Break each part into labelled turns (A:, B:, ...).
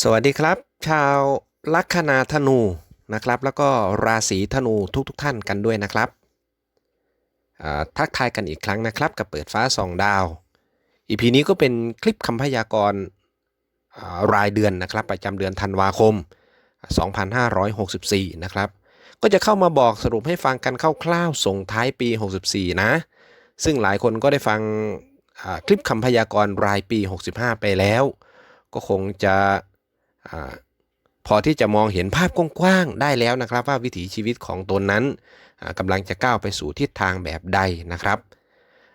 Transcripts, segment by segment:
A: สวัสดีครับ ชาวลัคนาธนูนะครับ แล้วก็ราศีธนูทุกๆทท่านกันด้วยนะครับทักทายกันอีกครั้งนะครับ กับเปิดฟ้าสองดาวอีพีนี้ก็เป็นคลิปคำพยากรณ์รายเดือนนะครับ ประจำเดือนธันวาคม 2564 นะครับ ก็จะเข้ามาบอกสรุปให้ฟังกันคร่าวๆส่งท้ายปี 64 นะ ซึ่งหลายคนก็ได้ฟังคลิปคำพยากรณ์รายปี 65 ไปแล้ว ก็คงจะ พอที่จะมองเห็นภาพกว้างๆได้แล้วนะครับ ว่าวิถีชีวิตของตนนั้นอ่ากำลังจะก้าวไปสู่ทิศทางแบบใดนะครับ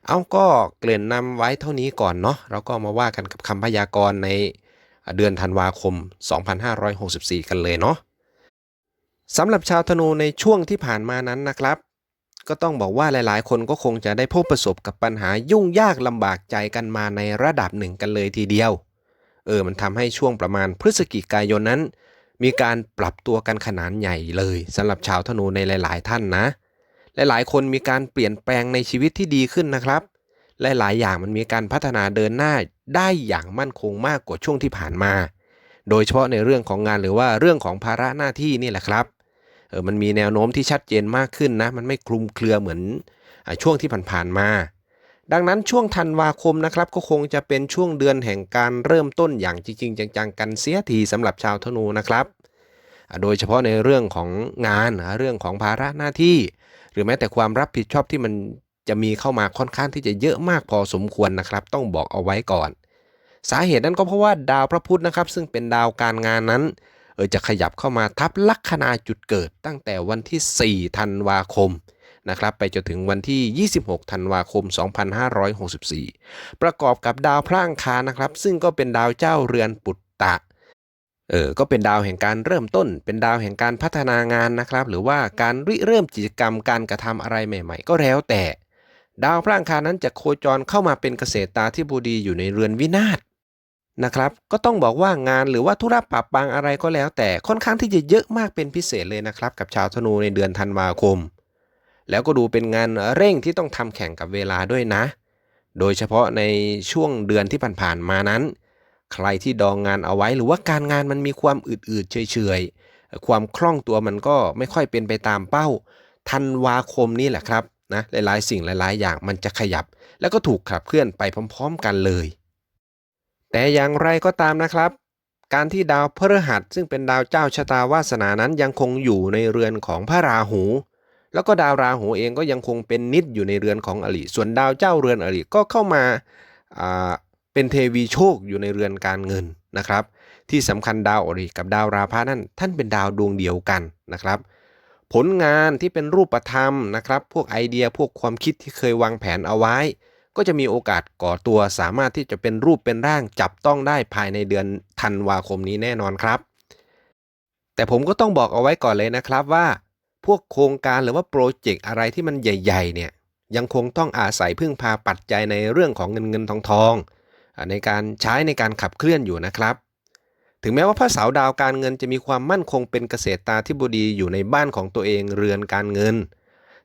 A: เอาก็เกริ่นนำไว้เท่านี้ก่อนเนาะเราก็มาว่ากันกับคำพยากรณ์ในเดือนธันวาคม 2564 กันเลยเนาะสำหรับชาวธนูในช่วงที่ผ่านมานั้นนะครับ ก็ต้องบอกว่าหลายๆ คนก็คงจะได้พบประสบกับปัญหายุ่งยากลำบากใจกันมาในระดับหนึ่งกันเลยทีเดียว เออมันทำให้ช่วงประมาณพฤศจิกายนนั้น มีการปรับตัวกันขนาดใหญ่เลยสำหรับชาวธนูในหลาย ๆ ท่านนะ หลายๆ คนมีการเปลี่ยนแปลงในชีวิตที่ดีขึ้นนะครับ หลาย ๆ อย่างมันมีการพัฒนาเดินหน้าได้อย่างมั่นคงมากกว่าช่วงที่ผ่านมา โดยเฉพาะในเรื่องของงานหรือว่าเรื่องของภาระหน้าที่นี่แหละครับเออมันมีแนวโน้มที่ชัดเจนมากขึ้นนะ มันไม่คลุมเครือเหมือนอช่วงที่ผ่านๆมา ดังนั้นช่วงธันวาคมนะครับก็คงจะเป็นช่วงเดือนแห่งการเริ่มต้นอย่างจริง ๆ จังๆ กันเสียทีสำหรับชาวธนูนะครับ โดยเฉพาะในเรื่องของงานเรื่องของภาระหน้าที่ หรือแม้แต่ความรับผิดชอบที่มันจะมีเข้ามาค่อนข้างที่จะเยอะมากพอสมควรนะครับ ต้องบอกเอาไว้ก่อน สาเหตุนั้นก็เพราะว่าดาวพระพุธนะครับ ซึ่งเป็นดาวการงานนั้นเออจะขยับเข้ามาทับลัคนาจุดเกิดตั้งแต่วันที่ 4 ธันวาคม นะครับไปจนถึงวันที่ 26 ธันวาคม 2564 ประกอบกับดาวพระอังคารนะครับ ซึ่งก็เป็นดาวเจ้าเรือนปุตตะเออก็เป็นดาวแห่งการเริ่มต้น เป็นดาวแห่งการพัฒนางานนะครับ หรือว่าการริเริ่มกิจกรรมการกระทำอะไรใหม่ ๆ ก็แล้วแต่ ดาวพระอังคารนั้นจะโคจรเข้ามาเป็นเกษตรตาธิบดีอยู่ในเรือนวินาศนะครับ ก็ต้องบอกว่างานหรือว่าธุระปะปังอะไรก็แล้วแต่ค่อนข้างที่จะเยอะมากเป็นพิเศษเลยนะครับ กับชาวธนูในเดือนธันวาคม แล้วก็ดูเป็นงานเร่งที่ต้องทำแข่งกับเวลาด้วยนะ โดยเฉพาะในช่วงเดือนที่ผ่านๆมานั้น ใครที่ดองงานเอาไว้หรือว่าการงานมันมีความอืดๆเฉยๆ ความคล่องตัวมันก็ไม่ค่อยเป็นไปตามเป้า ธันวาคมนี่แหละครับนะหลายๆ สิ่งหลายๆ อย่างมันจะขยับ แล้วก็ถูกขับเคลื่อนไปพร้อม ๆ กันเลย แต่อย่างไรก็ตามนะครับ การที่ดาวพฤหัสซึ่งเป็นดาวเจ้าชะตาวาสนานั้นยังคงอยู่ในเรือนของพระราหู แล้วก็ดาวราหูเองก็ยังคงเป็นนิดอยู่ในเรือนของอริส่วนดาวเจ้าเรือนอริก็เข้ามาเป็นเทวีโชคอยู่ในเรือนการเงินนะครับ ที่สำคัญดาวอริกับดาวราพะนั่นท่านเป็นดาวดวงเดียวกันนะครับ ผลงานที่เป็นรูปธรรมนะครับ พวกไอเดียพวกความคิดที่เคยวางแผนเอาไว้ ก็จะมีโอกาสก่อตัวสามารถที่จะเป็นรูปเป็นร่างจับต้องได้ภายในเดือนธันวาคมนี้แน่นอนครับ แต่ผมก็ต้องบอกเอาไว้ก่อนเลยนะครับว่า พวกโครงการหรือว่าโปรเจกต์อะไรที่มันใหญ่ๆเนี่ยยังคงต้องอาศัยพึ่งพาปัจจัยในเรื่องของเงินเงินทองทองในการใช้ในการขับเคลื่อนอยู่นะครับ ถึงแม้ว่าพระเสาร์ดาวการเงินจะมีความมั่นคงเป็นเกษตรตาธิบดีอยู่ในบ้านของตัวเองเรือนการเงิน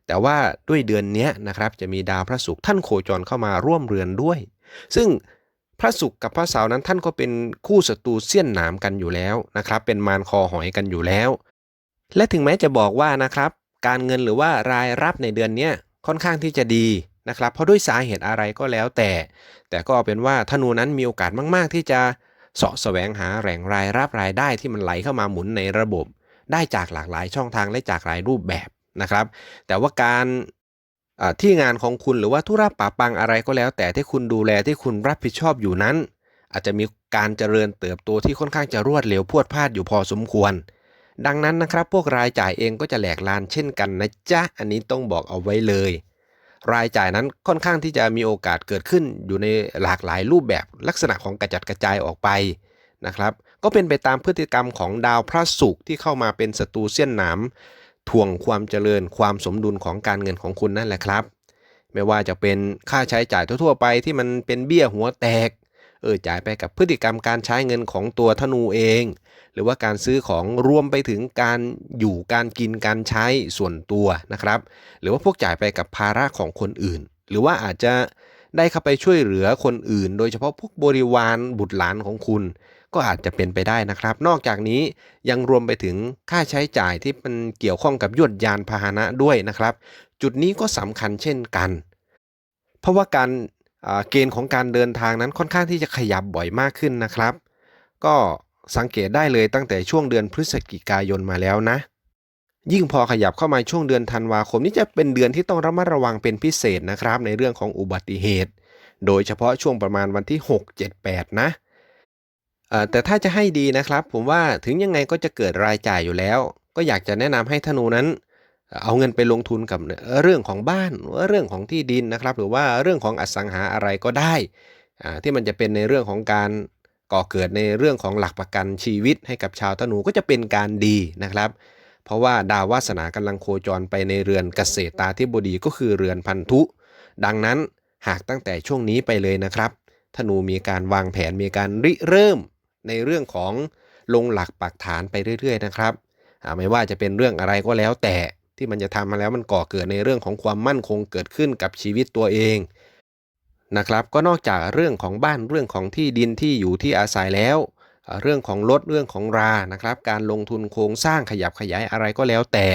A: แต่ว่าด้วยเดือนนี้นะครับจะมีดาวพระศุกร์ท่านโคจรเข้ามาร่วมเรือนด้วย ซึ่งพระศุกร์กับพระเสาร์นั้นท่านก็เป็นคู่ศัตรูเสี้ยนหนามกันอยู่แล้วนะครับ เป็นมารคอหอยกันอยู่แล้ว และถึงแม้จะบอกว่านะครับ การเงินหรือว่ารายรับในเดือนนี้ค่อนข้างที่จะดีนะครับ เพราะด้วยสาเหตุอะไรก็แล้วแต่ แต่ก็เอาเป็นว่าธนูนั้นมีโอกาสมาก ๆ ที่จะเสาะแสวงหาแหล่งรายรับรายได้ที่มันไหลเข้ามาหมุนในระบบ ได้จากหลากหลายช่องทางและจากหลายรูปแบบนะครับ แต่ว่าการที่งานของคุณหรือว่าธุระปะปังอะไรก็แล้ว แต่ที่คุณดูแลที่คุณรับผิดชอบอยู่นั้น อาจจะมีการเจริญเติบโตที่ค่อนข้างจะรวดเร็วพรวดพลาดอยู่พอสมควร ดังนั้นนะครับพวกรายจ่ายเองก็จะแหลกลานเช่นกันนะจ๊ะ อันนี้ต้องบอกเอาไว้เลย รายจ่ายนั้นค่อนข้างที่จะมีโอกาสเกิดขึ้นอยู่ในหลากหลายรูปแบบลักษณะของกระจัดกระจายออกไปนะครับก็เป็นไปตามพฤติกรรมของดาวพระศุกร์ที่เข้ามาเป็นศัตรูเสี้ยนหนามถ่วงความเจริญความสมดุลของการเงินของคุณนั่นแหละครับ ไม่ว่าจะเป็นค่าใช้จ่ายทั่วๆไปที่มันเป็นเบี้ยหัวแตกเออจ่ายไปกับพฤติกรรมการใช้เงินของตัวธนูเอง หรือว่าการซื้อของรวมไปถึงการอยู่การกินการใช้ส่วนตัวนะครับ หรือว่าพวกจ่ายไปกับภาระของคนอื่น หรือว่าอาจจะได้เข้าไปช่วยเหลือคนอื่น โดยเฉพาะพวกบริวารบุตรหลานของคุณ ก็อาจจะเป็นไปได้นะครับ นอกจากนี้ยังรวมไปถึงค่าใช้จ่ายที่มันเกี่ยวข้องกับยวดยานพาหนะด้วยนะครับ จุดนี้ก็สำคัญเช่นกัน เพราะว่าการเกณฑ์ของการเดินทางนั้นค่อนข้างที่จะขยับบ่อยมากขึ้นนะครับ ก็ สังเกตได้เลยตั้งแต่ช่วงเดือนพฤศจิกายนมาแล้วนะ ยิ่งพอขยับเข้ามาช่วงเดือนธันวาคมนี่จะเป็นเดือนที่ต้องระมัดระวังเป็นพิเศษนะครับ ในเรื่องของอุบัติเหตุ โดยเฉพาะช่วงประมาณวันที่ 6 7 8 นะแต่ถ้าจะให้ดีนะครับ ผมว่าถึงยังไงก็จะเกิดรายจ่ายอยู่แล้ว ก็อยากจะแนะนำให้ธนูนั้น เอาเงินไปลงทุนกับเรื่องของบ้านเรื่องของที่ดินนะครับ หรือว่าเรื่องของอสังหาอะไรก็ได้ที่มันจะเป็นในเรื่องของการ ก่อเกิดในเรื่องของหลักประกันชีวิตให้กับชาวธนูก็จะเป็นการดีนะครับ เพราะว่าดาววาสนากำลังโคจรไปในเรือนเกษตราธิบดีก็คือเรือนพันธุ ดังนั้นหากตั้งแต่ช่วงนี้ไปเลยนะครับ ธนูมีการวางแผนมีการริเริ่มในเรื่องของลงหลักปักฐานไปเรื่อย ๆ นะครับไม่ว่าจะเป็นเรื่องอะไรก็แล้วแต่ที่มันจะทำมาแล้วมันก่อเกิดในเรื่องของความมั่นคงเกิดขึ้นกับชีวิตตัวเอง นะครับ ก็นอกจากเรื่องของบ้านเรื่องของที่ดินที่อยู่ที่อาศัยแล้ว เรื่องของรถเรื่องของรานะครับ การลงทุนโครงสร้างขยับขยายอะไรก็แล้วแต่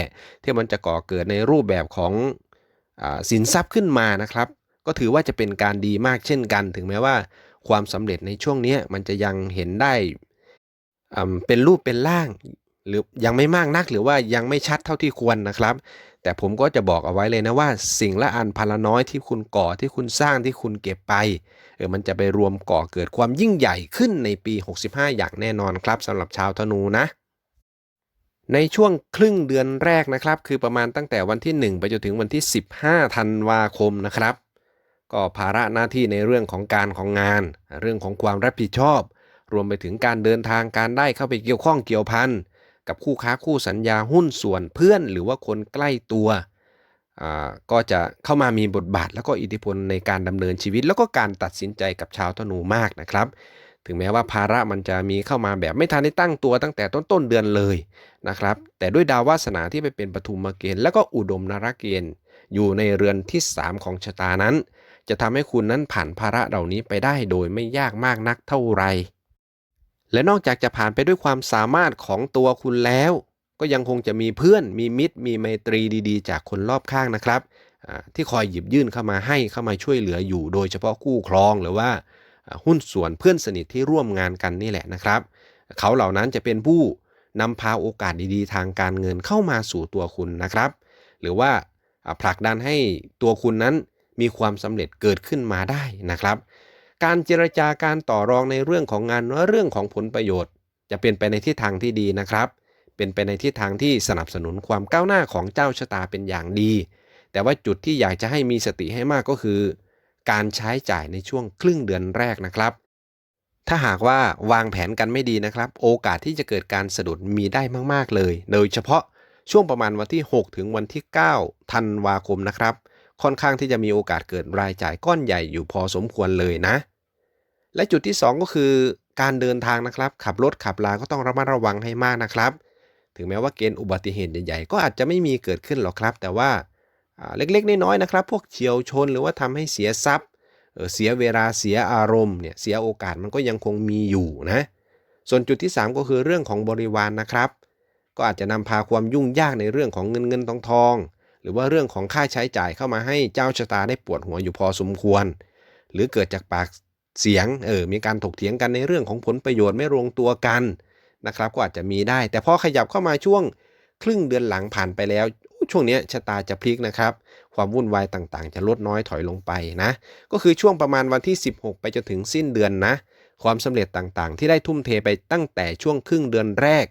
A: ที่มันจะก่อเกิดในรูปแบบของอสินทรัพย์ขึ้นมานะครับ ก็ถือว่าจะเป็นการดีมากเช่นกัน ถึงแม้ว่าความสำเร็จในช่วงนี้มันจะยังเห็นได้เป็นรูปเป็นร่าง หรือยังไม่มากนักหรือว่ายังไม่ชัดเท่าที่ควรนะครับ แต่ผมก็จะบอกเอาไว้เลยนะว่า สิ่งละอันพันละน้อยที่คุณก่อที่คุณสร้างที่คุณเก็บไปเออมันจะไปรวมก่อเกิดความยิ่งใหญ่ขึ้นในปี 65 อย่างแน่นอนครับสำหรับชาวธนูนะในช่วงครึ่งเดือนแรกนะครับ คือประมาณตั้งแต่วันที่ 1 ไปจนถึงวันที่ 15ธันวาคมนะครับ ก็ภาระหน้าที่ในเรื่องของการของงาน เรื่องของความรับผิดชอบ รวมไปถึงการเดินทางการได้เข้าไปเกี่ยวข้องเกี่ยวพัน กับคู่ค้าคู่สัญญาหุ้นส่วนเพื่อนหรือว่าคนใกล้ตัวอ่าก็จะเข้ามามีบทบาท แล้วก็อิทธิพลในการดำเนินชีวิต แล้วก็การตัดสินใจกับชาวธนูมากนะครับ ถึงแม้ว่าภาระมันจะมีเข้ามาแบบไม่ทันได้ตั้งตัวตั้งแต่ต้นต้นๆเดือนเลยนะครับ แต่ด้วยดาววาสนาที่ไปเป็นปฐุมเกณฑ์แล้วก็อุดมนารเกณฑ์อยู่ในเรือนที่ 3 ของชะตานั้น จะทำให้คุณนั้นผ่านภาระเหล่านี้ไปได้โดยไม่ยากมากนักเท่าไหร่ และนอกจากจะผ่านไปด้วยความสามารถของตัวคุณแล้ว ก็ยังคงจะมีเพื่อนมีมิตร มีไมตรีดีๆ จากคนรอบข้างนะครับ ที่คอยหยิบยื่นเข้ามาให้เข้ามาช่วยเหลืออยู่ โดยเฉพาะคู่ครองหรือว่าหุ้นส่วนเพื่อนสนิทที่ร่วมงานกันนี่แหละนะครับ เขาเหล่านั้นจะเป็นผู้นำพาโอกาสดีๆ ทางการเงินเข้ามาสู่ตัวคุณนะครับ หรือว่าผลักดันให้ตัวคุณนั้นมีความสำเร็จเกิดขึ้นมาได้นะครับ การเจรจาการต่อรองในเรื่องของงานและเรื่องของผลประโยชน์ จะเป็นไปในทิศทางที่ดีนะครับ เป็นไปในทิศทางที่สนับสนุนความก้าวหน้าของเจ้าชะตาเป็นอย่างดี แต่ว่าจุดที่อยากจะให้มีสติให้มากก็คือ การใช้จ่ายในช่วงครึ่งเดือนแรกนะครับ ถ้าหากว่าวางแผนกันไม่ดีนะครับ โอกาสที่จะเกิดการสะดุดมีได้มาก ๆเลย โดยเฉพาะช่วงประมาณวันที่ 6 ถึงวันที่ 9 ธันวาคมนะครับ ค่อนข้างที่จะมีโอกาสเกิดรายจ่ายก้อนใหญ่อยู่พอสมควรเลยนะ และจุดที่ 2 ก็คือการเดินทางนะครับ ขับรถขับลาก็ต้องระมัดระวังให้มากนะครับ ถึงแม้ว่าเกณฑ์อุบัติเหตุใหญ่ๆ ก็อาจจะไม่มีเกิดขึ้นหรอกครับ แต่ว่าเล็กๆ น้อยๆนะครับ พวกเฉียวชนหรือว่าทำให้เสียทรัพย์เสียเวลาเสียอารมณ์เนี่ยเสียโอกาสมันก็ยังคงมีอยู่นะ ส่วนจุดที่ 3 ก็คือเรื่องของบริวารนนะครับ ก็อาจจะนำพาความยุ่งยากในเรื่องของเงินเงินทองทอง รือว่าเรื่องของค่าใช้จ่ายเข้ามาให้เจ้าชะตาได้ปวดหัวอยู่พอสมควร หรือเกิดจากปากเสียงเออมีการถกเถียงกันในเรื่องของผลประโยชน์ไม่ลงตัวกันนะครับก็อาจจะมีได้ แต่พอขยับเข้ามาช่วงครึ่งเดือนหลังผ่านไปแล้ว ช่วงนี้ชะตาจะพลิกนะครับ ความวุ่นวายต่างๆ จะลดน้อยถอยลงไปนะ ก็คือช่วงประมาณวันที่ 16 ไปจนถึงสิ้นเดือนนะ ความสำเร็จต่างๆ ที่ได้ทุ่มเทไปตั้งแต่ช่วงครึ่งเดือนแรก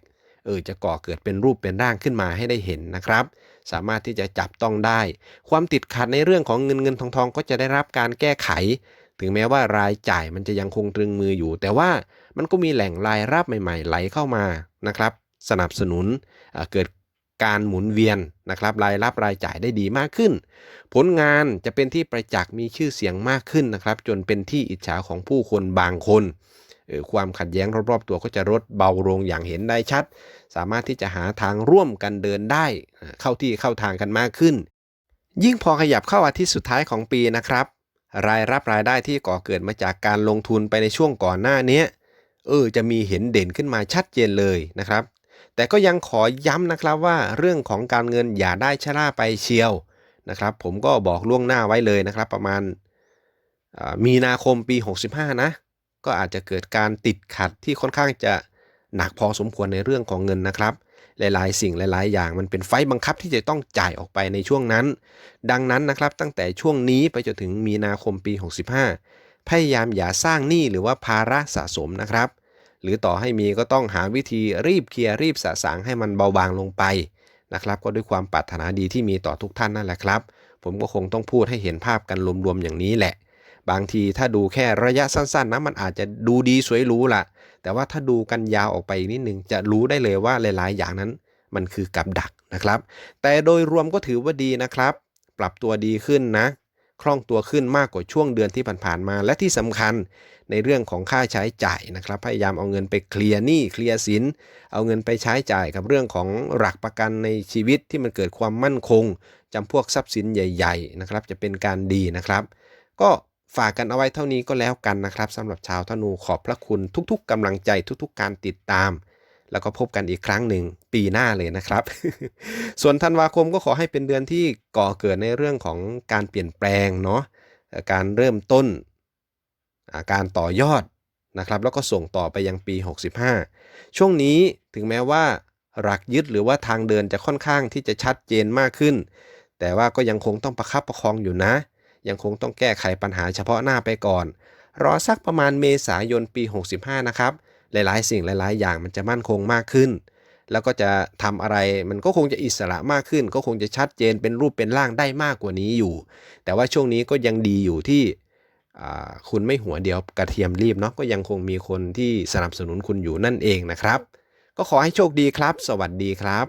A: เออจะก่อเกิดเป็นรูปเป็นร่างขึ้นมาให้ได้เห็นนะครับ สามารถที่จะจับต้องได้ ความติดขัดในเรื่องของเงินเงินทองทองก็จะได้รับการแก้ไข ถึงแม้ว่ารายจ่ายมันจะยังคงตรึงมืออยู่ แต่ว่ามันก็มีแหล่งรายรับใหม่ๆไหลเข้ามานะครับ สนับสนุนเออเกิดการหมุนเวียนนะครับรายรับรายจ่ายได้ดีมากขึ้น ผลงานจะเป็นที่ประจักษ์มีชื่อเสียงมากขึ้นนะครับ จนเป็นที่อิจฉาของผู้คนบางคน ความขัดแย้งรอบๆตัวก็จะลดเบาลงอย่างเห็นได้ชัด สามารถที่จะหาทางร่วมกันเดินได้ เข้าที่เข้าทางกันมากขึ้น ยิ่งพอขยับเข้าอาทิตย์สุดท้ายของปีนะครับ รายรับรายได้ที่ก่อเกิดมาจากการลงทุนไปในช่วงก่อนหน้านี้เออจะมีเห็นเด่นขึ้นมาชัดเจนเลยนะครับ แต่ก็ยังขอย้ำนะครับว่าเรื่องของการเงินอย่าได้ชะล่าไปเชียวนะครับ ผมก็บอกล่วงหน้าไว้เลยนะครับ ประมาณมีนาคมปี 65 นะ ก็อาจจะเกิดการติดขัดที่ค่อนข้างจะหนักพอสมควรในเรื่องของเงินนะครับ หลายๆ สิ่งหลาย ๆ อย่างมันเป็นไฟบังคับที่จะต้องจ่ายออกไปในช่วงนั้น ดังนั้นนะครับตั้งแต่ช่วงนี้ไปจนถึงมีนาคมปี 65 พยายามอย่าสร้างหนี้หรือว่าภาระสะสมนะครับ หรือต่อให้มีก็ต้องหาวิธีรีบเคลียร์รีบสะสางให้มันเบาบางลงไปนะครับก็ด้วยความปรารถนาดีที่มีต่อทุกท่านนั่นแหละครับ ผมก็คงต้องพูดให้เห็นภาพกันรวมๆอย่างนี้แหละ บางทีถ้าดูแค่ระยะสั้นๆนะมันอาจจะดูดีสวยหรู้ล่ะ แต่ว่าถ้าดูกันยาวออกไปอีกนิดนึงจะรู้ได้เลยว่าหลายๆ อย่างนั้นมันคือกับดักนะครับ แต่โดยรวมก็ถือว่าดีนะครับ ปรับตัวดีขึ้นนะคล่องตัวขึ้นมากกว่าช่วงเดือนที่ผ่านๆมา และที่สำคัญในเรื่องของค่าใช้จ่ายนะครับ พยายามเอาเงินไปเคลียร์หนี้เคลียร์สิน เอาเงินไปใช้จ่ายกับเรื่องของหลักประกันในชีวิตที่มันเกิดความมั่นคงจำพวกทรัพย์สินใหญ่ ๆ นะครับ จะเป็นการดีนะครับ ก็ ฝากกันเอาไว้เท่านี้ก็แล้วกันนะครับสำหรับชาวธนูขอบพระคุณทุก ๆกำลังใจทุก ๆ การติดตาม แล้วก็พบกันอีกครั้งหนึ่งปีหน้าเลยนะครับ ส่วนธันวาคมก็ขอให้เป็นเดือนที่ก่อเกิดในเรื่องของการเปลี่ยนแปลงเนาะการเริ่มต้นาการต่อยอดนะครับ แล้วก็ส่งต่อไปยังปี 65 ช่วงนี้ถึงแม้ว่าหลักยึดหรือว่าทางเดินจะค่อนข้างที่จะชัดเจนมากขึ้น แต่ว่าก็ยังคงต้องประคับประคองอยู่นะ ยังคงต้องแก้ไขปัญหาเฉพาะหน้าไปก่อน รอสักประมาณเมษายนปี 65 นะครับ หลายๆ สิ่งหลาย ๆ อย่างมันจะมั่นคงมากขึ้น แล้วก็จะทำอะไรมันก็คงจะอิสระมากขึ้น ก็คงจะชัดเจนเป็นรูปเป็นร่างได้มากกว่านี้อยู่ แต่ว่าช่วงนี้ก็ยังดีอยู่ที่คุณไม่หัวเดียวกระเทียมรีบเนาะก็ยังคงมีคนที่สนับสนุนคุณอยู่นั่นเองนะครับ ก็ขอให้โชคดีครับ สวัสดีครับ